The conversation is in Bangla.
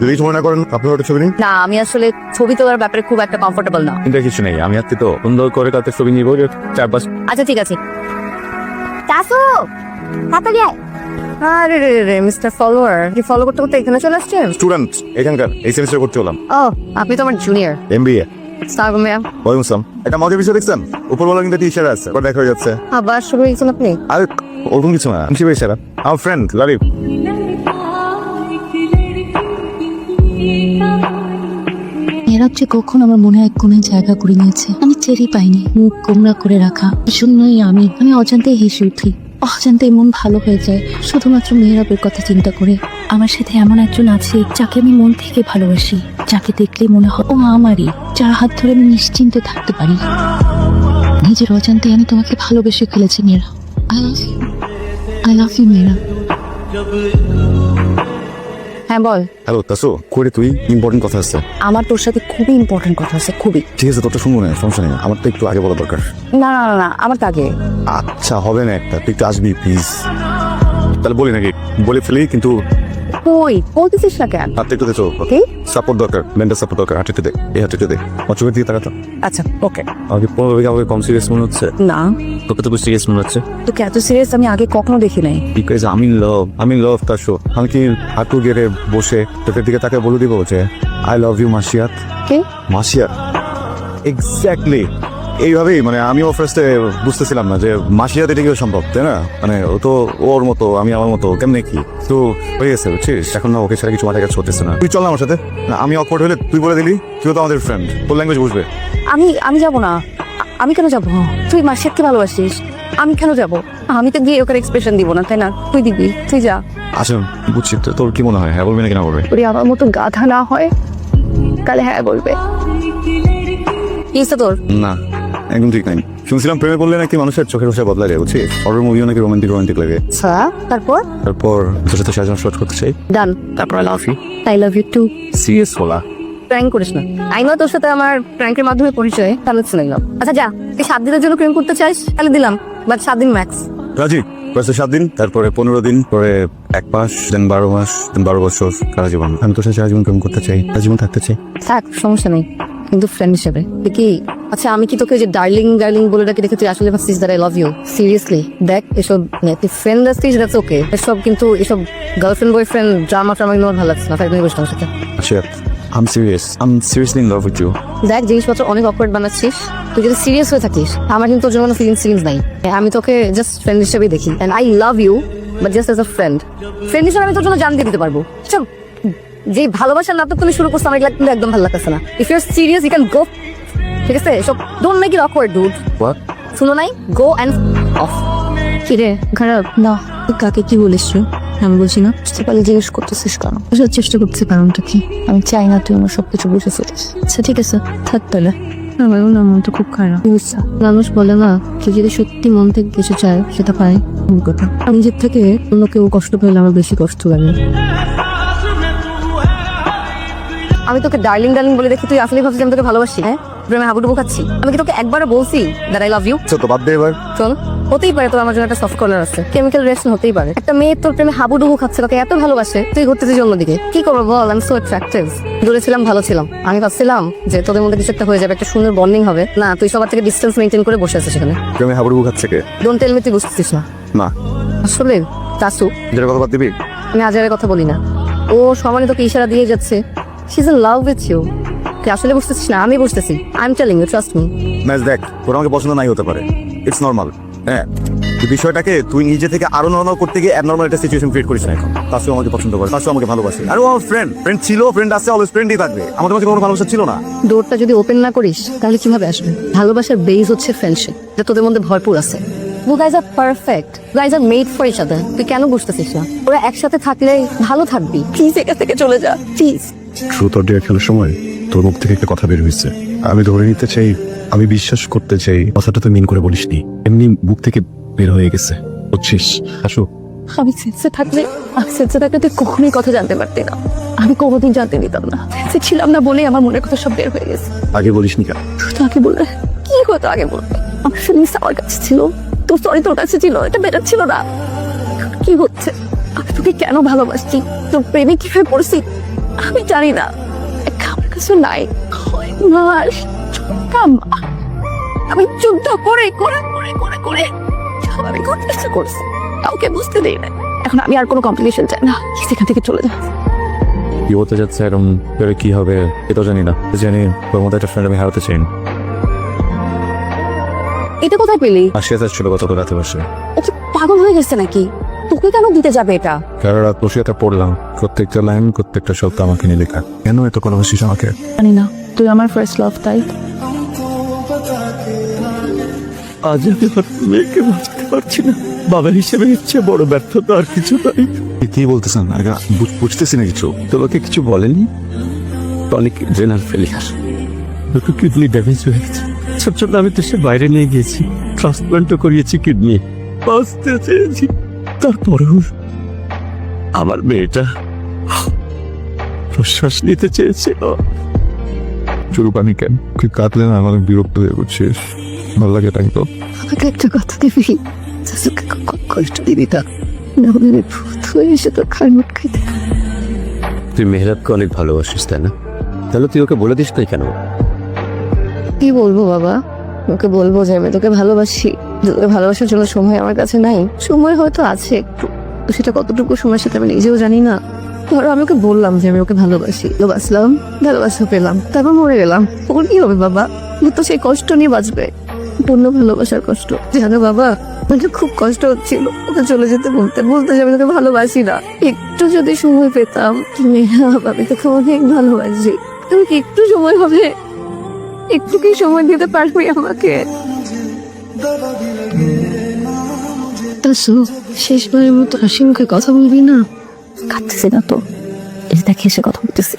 যদি কিছু মনে না করেন আপনার একটা ছবি নিন। না আমি আসলে ছবি তোলার ব্যাপারে খুব একটা কমফোর্টেবল না। চিন্তা কিছু নেই আমি আজকে তো সুন্দর করে কাতে ছবি নিব চার পাঁচ আচ্ছা ঠিক আছে। চাচু তাড়াতাড়ি আয়। আরে রে রে মিস্টার ফলোয়ার কি ফলো করতে করতে এখানে চলে আসছেন? স্টুডেন্ট এখানকার এই সেমিস্টার করতে হলাম। ও আপনি তো আমার জুনিয়র এম বি এ সালাম ম্যাম ওয়ালাইকুম আসসালাম একটা মজার বিষয় দেখছেন? উপরবেলা কিন্তু টিচার আছে দেখা হয়ে যাচ্ছে। আবার শুরু হয়েছেন আপনি? আর ওরকম কিছু না আমার ফ্রেন্ড লারিফ যে কখন আমার মনে এক কোণে জায়গা করে নিয়েছে? আমি টেরই পাইনি। মুখ গোমরা করে রাখা। শূন্যই আমি। আমি অজান্তে হেসে উঠি। অজান্তে মন ভালো হয়ে যায়। শুধুমাত্র মেয়েরাবের কথা চিন্তা করে। আমার সাথে এমন একজন আছে যাকে আমি মন থেকে ভালোবাসি। যাকে দেখলে মনে হয়, ও আমারই। যার হাত ধরে আমি নিশ্চিন্তে থাকতে পারি। নিজের অজান্তে আমি তোমাকে ভালোবেসে ফেলেছি মেয়েরা I love you I love you মেয়েরা হ্যাঁ বল। হ্যালো তাসো করে তুই? ইম্পর্টেন্ট কথা আছে। আমার তোর সাথে খুবই ইম্পর্টেন্ট কথা আছে খুবই। ঠিক আছে তোরটা শুনব না সমস্যা নেই। আমার তো একটু আগে বলা দরকার। না না না, না আমার তো আগে। আচ্ছা হবে না একটা। তুই একটু আসবি প্লিজ তাহলে বলি নাকি? বলে ফেলি কিন্তু কই? বলতেছিস না কেন? হাতে একটু দেখো কি? সাপোর্ট দরকার মেন্টাল সাপোর্ট দরকার একটু দে এই একটু দে। আমার চোখের দিকে তাকাতো। আচ্ছা ওকে আমাকে পনেরো বিঘা আমাকে কম সিরিয়াস মনে হচ্ছে। না। তোকে তো সিরিয়াস মনে হচ্ছে। তোকে এত সিরিয়াস আমি আগে কখনো দেখি নাই। বিকজ আমি লাভ আমি লাভ তাসো আমি কি হাঁটু গেড়ে বসে চোখের দিকে তাকে বলে দিব যে আই লাভ ইউ মাসিয়াত? কে? মাসিয়াত। এক্স্যাক্টলি এইভাবেই মানে আমিও ফার্স্টে বুঝতেছিলাম না যে মাসিয়াত এটা কি সম্ভব তাই না? মানে ও তো ওর মতো আমি আমার মতো কেমনে কি? তো হয়ে গেছে বুঝছিস? এখন না ওকে ছাড়া কিছু মাথায় কাছে হতেছে না। তুই চল না আমার সাথে। না আমি অকওয়ার্ড হলে তুই বলে দিলি তুই তো আমাদের ফ্রেন্ড তোর ল্যাঙ্গুয়েজ বুঝবে। আমি আমি যাব না। আমি কেন যাব? তুই মাসিয়াতকে ভালোবাসিস। আমি কেন যাব? আমি তো গিয়ে ওকে এক্সপ্রেশন দিব না তাই না? তুই দিবি তুই যা। আচ্ছা বুঝছি তো তোর কি মনে হয়? হ্যাঁ বলবি নাকি না বলবে? ওরে আমার মতো গাধা না হয় কালে হ্যাঁ বলবে। কি তোর? না। একদম ঠিক নাই শুনছিলাম প্রেমে বললে নাকি মানুষের চোখের ভাষা বদলা যায় বুঝছিস? হরর মুভিও নাকি রোমান্টিক রোমান্টিক লাগে। আচ্ছা তারপর? তারপর তোর সাথে সাজানো শট করতে চাই। ডান তারপর I love you I love you too serious বলা প্র্যাঙ্ক করিস না। আই নো তোর সাথে আমার প্র্যাঙ্কের মাধ্যমে পরিচয় তাহলে শুনে নিলাম। আচ্ছা যা তুই সাত দিনের জন্য প্রেম করতে চাইস তাহলে দিলাম বাট সাত দিন ম্যাক্স রাজি? ফার্স্টে সাত দিন তারপরে পনেরো দিন পরে এক মাস দেন বারো মাস দেন বারো বছর সারা জীবন। আমি তোর সাথে সারা জীবন প্রেম করতে চাই সারা জীবন থাকতে চাই। থাক সমস্যা নেই। কিন্তু ফ্রেন্ড হিসেবে কি আচ্ছা আমি কি তোকে যে ডার্লিং ডার্লিং বলে ডাকি দেখে তুই আসলে ভাবছিস that I love you seriously দেখ এসব মানে তুই ফ্রেন্ড আসছিস দ্যাটস ওকে এসব কিন্তু এসব গার্লফ্রেন্ড বয়ফ্রেন্ড ড্রামা ট্রামা আমার ভালো লাগছে না। তাই তুমি বসে আমার সাথে। আচ্ছা I'm serious I'm seriously in love with you দেখ জিনিসপত্র অনেক অকওয়ার্ড বানাচ্ছিস। তুই যদি সিরিয়াস হয়ে থাকিস আমার কিন্তু তোর জন্য কোনো ফিলিংস ফিলিংস নাই। আমি তোকে জাস্ট ফ্রেন্ড হিসেবে দেখি। And I love you but just as a friend friend হিসেবে আমি তোর জন্য জান দিয়ে দিতে পারব। চল যে ভালোবাসার নাটক তুমি শুরু করছ আমার কিন্তু একদম ভালো লাগতেছে না। If you're serious you can go ঠিক আছে? সব don't make it awkward dude what শুনো নাই? গো অ্যান্ড অফ কি রে খারাপ? না। তুই কাকে কি বলিস? আমি বলছি না। বুঝতে পারলে জিজ্ঞেস করতেছিস কেন? বুঝার চেষ্টা করছি কারণটা কি? আমি চাই না তুই আমার সবকিছু বুঝে ফেলিস। আচ্ছা ঠিক আছে। থাক তাহলে। আমার না মনটা খুব খারাপ। মানুষ বলে না কেউ যদি সত্যি মন থেকে কিছু চায় সেটা পায়। ভুল কথা? আমি নিজের থেকে অন্য কেউ কষ্ট পেলে আমার বেশি কষ্ট লাগে। আমি তোকে ডার্লিং ডার্লিং বলে দেখি তুই আসলে ভাবছিস আমি তোকে ভালোবাসি হ্যাঁ? প্রেমে হাবুডুবু খাচ্ছি। আমি কি তোকে একবারও বলছি দ্যাট আই লাভ ইউ তো বাদ দে এবার। চল। হতেই পারে তোর আমার জন্য একটা সফট কর্নার আছে। কেমিক্যাল রিয়াকশন হতেই পারে। একটা মেয়ে তোর প্রেমে হাবুডুবু খাচ্ছে তোকে এত ভালোবাসে তুই ঘুরতে ঘুরতেছিস অন্যদিকে। কি করব বল? আমি সো অ্যাট্রাক্টিভ দূরে ছিলাম ভালো ছিলাম। আমি ভাবছিলাম যে তোদের মধ্যে কিছু একটা হয়ে যাবে একটা সুন্দর বন্ডিং হবে। না তুই সবার থেকে ডিস্টেন্স মেনটেন করে বসে আছিস সেখানে প্রেমে হাবুডুবু খাচ্ছে কে? ডোন্ট টেল মি তুই বুঝতেছিস না। না। আসলে তাসু যেটা কথা বাদ দিবি? আমি আজারের কথা বলি না। ও সমানে তোকে ইশারা দিয়ে যাচ্ছে। She is in love with you তুই আসলে বুঝতেছিস না আমি বুঝতেছি। I am telling you trust me match দেখ তোর আমাকে পছন্দ নাই হতে পারে। ইটস নর্মাল হ্যাঁ? এই বিষয়টাকে তুই নিজে থেকে আরও নর্মাল করতে গিয়ে অ্যাবনর্মাল একটা সিচুয়েশন ক্রিয়েট করিস না এখন। তাসু আমাকে পছন্দ করে তাসু আমাকে ভালোবাসে। আর ও আমার ফ্রেন্ড ফ্রেন্ড ছিল ফ্রেন্ড আছে অলওয়েজ ফ্রেন্ডই থাকবে। আমাদের মাঝে কোনো ভালোবাসা ছিল না। ডোরটা যদি ওপেন না করিস তাহলে কীভাবে আসবে? ভালোবাসার বেস হচ্ছে ফ্রেন্ডশিপ যা তোদের মধ্যে ভরপুর আছে। Guys are perfect. You guys are made for each other. তুই কেন বুঝতেছিস না? ওরা একসাথে থাকলে ভালো থাকবি। প্লিজ এখান থেকে চলে যা। প্লিজ ট্রুথ অর ডেয়ার খেলার সময়? তোর মুখ থেকে একটা কথা বের হয়েছে। আমি ধরে নিতে চাই আমি বিশ্বাস করতে চাই কথাটা তুই মিন করে বলিসনি। এমনি বুক থেকে বের হয়ে গেছে। বুঝছিস? আসো। আমি সেন্সে থাকলে আমি সেন্সে থাকলে তুই কখনোই কথা জানতে পারতি না। আমি কোনোদিন জানতে দিতাম না। সেন্সে ছিলাম না বলেই আমার মনের কথা সব বের হয়ে গেছে। আগে বলিসনি কেন? শুধু আগে বললে কি হতো আগে বলবে আমার ফিলিংস আমার কাছে ছিল। তোর সরি তোর কাছে ছিল এটা বেটার ছিল না। কি হচ্ছে? আমি তোকে কেন ভালোবাসছি? তোর প্রেমে কীভাবে পড়ছি? আমি জানি না। কাছে নাই। কয় মাস কামা আমি যুদ্ধ করে করে করে করে করে আমি করতে করছি। কাউকে বুঝতে দেই না এখন আমি আর কোনো কমপ্লিকেশন চাই না। সেখান থেকে চলে যা কি হতে যাচ্ছে এরকম কি হবে? এটাও জানি না। জানি তোর মতো একটা ফ্রেন্ড আমি হারাতে চাই না। এটা কোথায় পেলি? আসিয়া ছিল গত রাতে বসে। ও কি পাগল হয়ে গেছে নাকি? তোকে কেন দিতে যাবে এটা? সারা রাত বসে এটা পড়লাম। প্রত্যেকটা লাইন প্রত্যেকটা শব্দ আমাকে নিয়ে লেখা। কেন এত কোনো হাসিস আমাকে? জানি না। তুই আমার ফার্স্ট লাভ তাই? আজ আমি আমার মেয়েকে বাঁচাতে পারছি না। বাবা হিসেবে ইচ্ছে বড় ব্যর্থতা আর কিছু নাই। কি বলতেছেন? আগে বুঝ- বুঝতেছি না কিছু। তোমাকে কিছু বলেনি? অনেক রেনাল ফেলিয়ার। দুটো কিডনি ড্যামেজ হয়ে গেছে। ছোট ছোট আমি তো সে বাইরে নিয়ে গিয়েছি। ট্রান্সপ্লান্টও করিয়েছি কিডনি। বাঁচতে চেয়েছি। তারপরেও আমার মেয়েটা প্রশ্বাস নিতে চেয়েছিল। চুরুপ আমি কেন? তুই কাঁদলে না আমার বিরক্ত হয়ে করছিস ভালো লাগে তাই তো? আমাকে একটা কথা দিবি? শাশুকে কষ্ট দিবি তা? না হলে আমি ভূত হয়ে এসে তোর খাই মুট খাইতে তুই মেহরাবকে অনেক ভালোবাসিস তাই না? তাহলে তুই ওকে বলে দিস তাই কেন? কি বলব বাবা? ওকে বলব যে আমি তোকে ভালোবাসি। তোকে ভালোবাসার জন্য সময় আমার কাছে নাই। সময় হয়তো আছে একটু। সেটা কতটুকু সময়ের সাথে আমি নিজেও জানি না। ধরো আমি ওকে বললাম যে আমি ওকে ভালোবাসি। ভালোবাসলাম ভালোবাসা পেলাম, তারপর মরে গেলাম। ওর কি হবে বাবা? ও তো সেই কষ্ট নিয়ে বাঁচবে। পূর্ণ ভালোবাসার কষ্ট। জানো বাবা তো খুব কষ্ট হচ্ছিল। ওকে চলে যেতে বলতে বলতে যে আমি তোকে ভালোবাসি না। একটু যদি সময় পেতাম, তুমি আমি তোকে অনেক ভালোবাসি। তুমি কি একটু সময় হবে? একটু কি সময় দিতে পারবি আমাকে। তাসু শেষবারের মতো হাসি মুখে কথা বলবি না? কাঁদতেছি না তো। এটা দেখে এসে কথা বলতেছি।